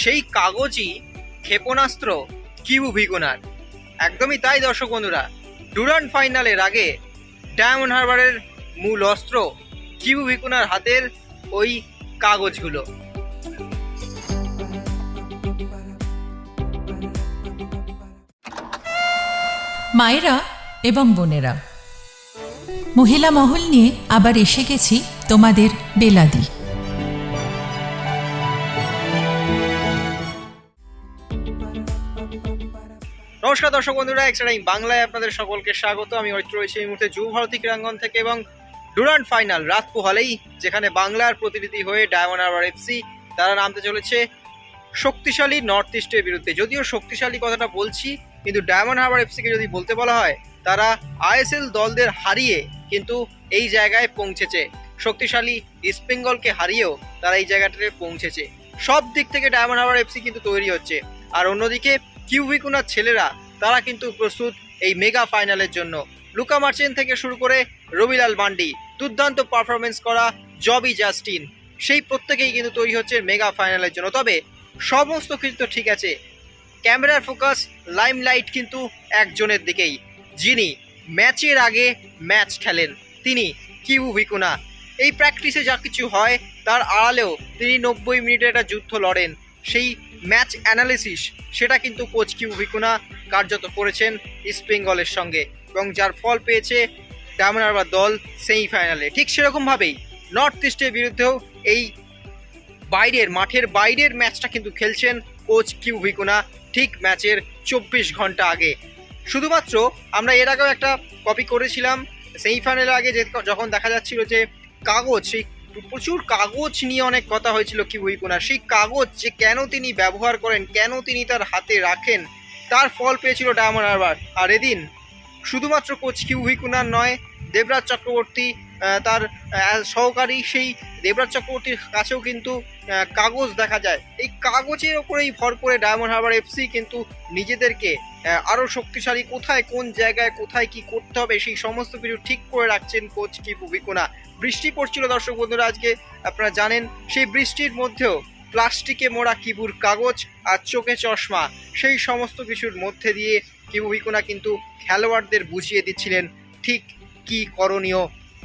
সেই কাগজই ক্ষেপণাস্ত্র কিউ ভিগুনার। একদমই তাই, দর্শক বন্ধুরা। ডুরান্ড ফাইনালের আগে ডায়মন্ড হারবারের মূল অস্ত্র কিউ ভিকুনার হাতের ওই কাগজগুলো। মায়েরা এবং বোনেরা, মহিলা মহল নিয়ে আবার এসে গেছি তোমাদের বেলাদি। নমস্কার দর্শক বন্ধুরা এক্সট্রা বাংলায় আপনাদের সকলকে স্বাগত। আমি অরিত্র রয়েছি এই মুহূর্তে যুব ভারতী ক্রীড়াঙ্গন থেকে এবং ডুরান্ড ফাইনাল রাত পোহালেই যেখানে বাংলার প্রতিনিধি হয়ে ডায়মন্ড হারবার এফসি তারা নামতে চলেছে শক্তিশালী নর্থ ইস্টের বিরুদ্ধে। যদিও শক্তিশালী কথাটা বলছি, কিন্তু ডায়মন্ড হারবার এফসিকে যদি বলতে বলা হয়, তারা আইএসএল দলদের হারিয়ে কিন্তু এই জায়গায় পৌঁছেছে। শক্তিশালী ইস্ট বেঙ্গলকে হারিয়েও তারা এই জায়গাটাতে পৌঁছেছে। সব দিক থেকে ডায়মন্ড হারবার এফসি কিন্তু তৈরি হচ্ছে। আর অন্যদিকে কিউভিকুনার ছেলেরা, তারা কিন্তু প্রস্তুত এই মেগা ফাইনালের জন্য। লুকা মার্চেন থেকে শুরু করে রবিলাল মান্ডি, দুর্দান্ত পারফরমেন্স করা জবি জাস্টিন, সেই প্রত্যেকেই কিন্তু তৈরি হচ্ছে মেগা ফাইনালের জন্য। তবে সমস্ত কিছু তো ঠিক আছে, ক্যামেরার ফোকাস, লাইমলাইট কিন্তু একজনের দিকেই। যিনি ম্যাচের আগে ম্যাচ খেলেন, তিনি কিউ ভিকুনা এই প্র্যাকটিসে যা কিছু হয়, তার আড়ালেও তিনি নব্বই মিনিটের একটা যুদ্ধ লড়েন। সেই ম্যাচ অ্যানালিসিস, সেটা কিন্তু কোচ কিউ ভিকুনা কার্যত করেছেন ইস্ট বেঙ্গলের সঙ্গে এবং যার ফল পেয়েছে ডায়মন্ড দল সেমিফাইনালে। ঠিক সেরকমভাবেই নর্থ ইস্টের বিরুদ্ধেও এই বাইরের, মাঠের বাইরের ম্যাচটা কিন্তু খেলছেন কোচ কিউ ভিকুনা ঠিক ম্যাচের চব্বিশ ঘণ্টা আগে। শুধুমাত্র আমরা এর আগেও একটা কপি করেছিলাম, সেমিফাইনালের আগে যে যখন দেখা যাচ্ছিল যে কাগজ, সেই প্রচুর কাগজ নিয়ে অনেক কথা হয়েছিল কি ভিকুনা সেই কাগজ যে কেন তিনি ব্যবহার করেন, কেন তিনি তার হাতে রাখেন, তার ফল পেয়েছিল ডায়মন্ড হারবার। আর এদিন শুধুমাত্র কোচ কিউ ভিকুনার নয়, দেবরাজ চক্রবর্তী তার সহকারী সেই দেবরাজ চক্রবর্তীর কাছেও কিন্তু কাগজ দেখা যায়। এই কাগজের ওপরেই ভর করে ডায়মন্ড হারবার এফসি কিন্তু নিজেদেরকে আরও শক্তিশালী কোথায়, কোন জায়গায় কোথায় কি করতে হবে, সেই সমস্ত কিছু ঠিক করে রাখছেন কোচ কি ভিকুনা বৃষ্টি পড়ছিল দর্শক বন্ধুরা আজকে আপনারা জানেন, সেই বৃষ্টির মধ্যেও প্লাস্টিকে মোড়া কিবুর কাগজ আর চোখে চশমা, সেই সমস্ত কিছুর মধ্যে দিয়ে কিবু ভিকুনা কিন্তু খেলোয়াড়দের বুঝিয়ে দিচ্ছিলেন, ঠিক কি করণীয়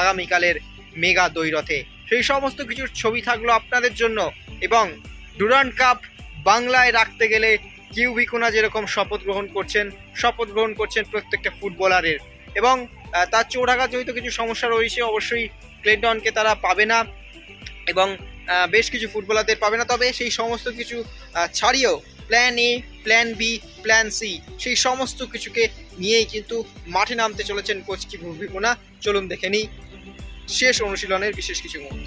আগামীকালের মেগা দৈরথে সেই সমস্ত কিছুর ছবি থাকল আপনাদের জন্য এবং ডুরান্ড কাপ বাংলায় রাখতে গেলে কিউ ভিকুনা যেরকম শপথ গ্রহণ করছেন, শপথ গ্রহণ করছেন প্রত্যেকটা ফুটবলারের। এবং তার চোরাঘাতজনিত কিছু সমস্যা রয়েছে, অবশ্যই ক্লেডনকে তারা পাবে না এবং বেশ কিছু ফুটবলারদের পাবে না। তবে সেই সমস্ত কিছু ছাড়িয়েও plan A plan B plan C সেই সমস্ত কিছুকে নিয়েই কিন্তু মাঠে নামতে চলেছেন কোচ কি ভূমিকোনা চলুন দেখে নিই শেষ অনুশীলনের বিশেষ কিছু মুহূর্ত।